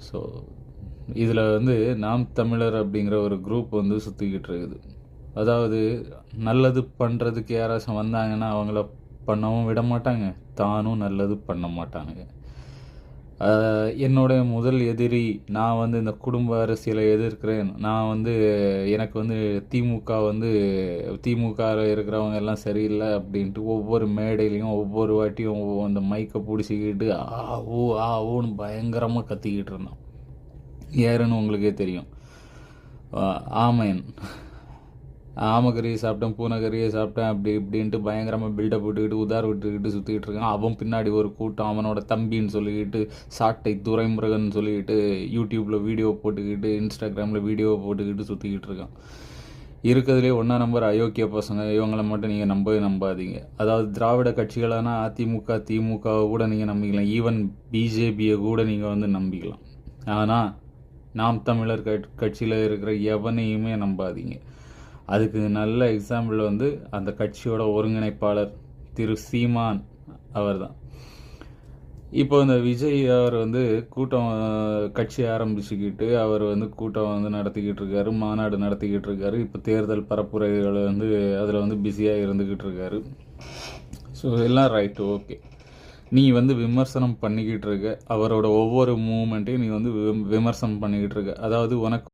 So இதில் வந்து நாம் தமிழர் அப்படிங்கிற ஒரு குரூப் வந்து சுற்றிக்கிட்டு இருக்குது. அதாவது நல்லது பண்ணுறதுக்கு யாராச்சும் வந்தாங்கன்னா அவங்கள பண்ணவும் விட மாட்டாங்க. தானும் நல்லது பண்ண மாட்டானுங்க. என்னுடைய முதல் எதிரி நான் வந்து இந்த குடும்ப அரசியலை எதிர்க்கிறேன். நான் வந்து எனக்கு வந்து திமுக வந்து திமுக இருக்கிறவங்க எல்லாம் சரியில்லை அப்படின்ட்டு ஒவ்வொரு மேடையிலையும் ஒவ்வொரு வாட்டியும் ஒவ்வொரு அந்த மைக்கை பிடிச்சிக்கிட்டு ஆ ஓ ஆ ஓன்னு பயங்கரமாக கத்திக்கிட்டு இருந்தான். யாருன்னு உங்களுக்கே தெரியும். ஆமையன் ஆமக்கறியை சாப்பிட்டேன் பூனைக்கறியை சாப்பிட்டேன் அப்படி இப்படின்ட்டு பயங்கரமாக பில்டப் விட்டுக்கிட்டு உதார் விட்டுக்கிட்டு சுற்றிக்கிட்டு இருக்கான். அவன் பின்னாடி ஒரு கூட்டம் அவனோட தம்பின்னு சொல்லிக்கிட்டு சாட்டை துரைமுருகன் சொல்லிக்கிட்டு யூடியூப்பில் வீடியோ போட்டுக்கிட்டு இன்ஸ்டாகிராமில் வீடியோ போட்டுக்கிட்டு சுற்றிக்கிட்டு இருக்கான். இருக்கிறதுலே ஒன்றா நம்பர் அயோக்கிய பசங்க இவங்களை மட்டும் நீங்கள் நம்பவே நம்பாதீங்க. அதாவது திராவிட கட்சிகளான அதிமுக திமுகவை கூட நீங்கள் நம்பிக்கலாம். ஈவன் பிஜேபியை கூட நீங்கள் வந்து நம்பிக்கலாம். ஆனால் நாம் தமிழர் கட் கட்சியில் இருக்கிற எவனையுமே நம்பாதீங்க. அதுக்கு நல்ல எக்ஸாம்பிள் வந்து அந்த கட்சியோட ஒருங்கிணைப்பாளர் திரு சீமான் அவர்தான். இப்போ இந்த விஜய் அவர் வந்து கூட்டம் கட்சி ஆரம்பிச்சுக்கிட்டு அவர் வந்து கூட்டம் வந்து நடத்திக்கிட்டு இருக்காரு மாநாடு நடத்திக்கிட்டு இருக்காரு. இப்போ தேர்தல் பரப்புரைகள் வந்து அதில் வந்து பிஸியாக இருந்துக்கிட்டு இருக்காரு. ஸோ எல்லாம் ரைட்டு ஓகே நீ வந்து விமர்சனம் பண்ணிக்கிட்டு இருக்க அவரோட ஒவ்வொரு மூமெண்ட்டையும் நீ வந்து விமர்சனம் பண்ணிக்கிட்டு இருக்க. அதாவது உனக்கு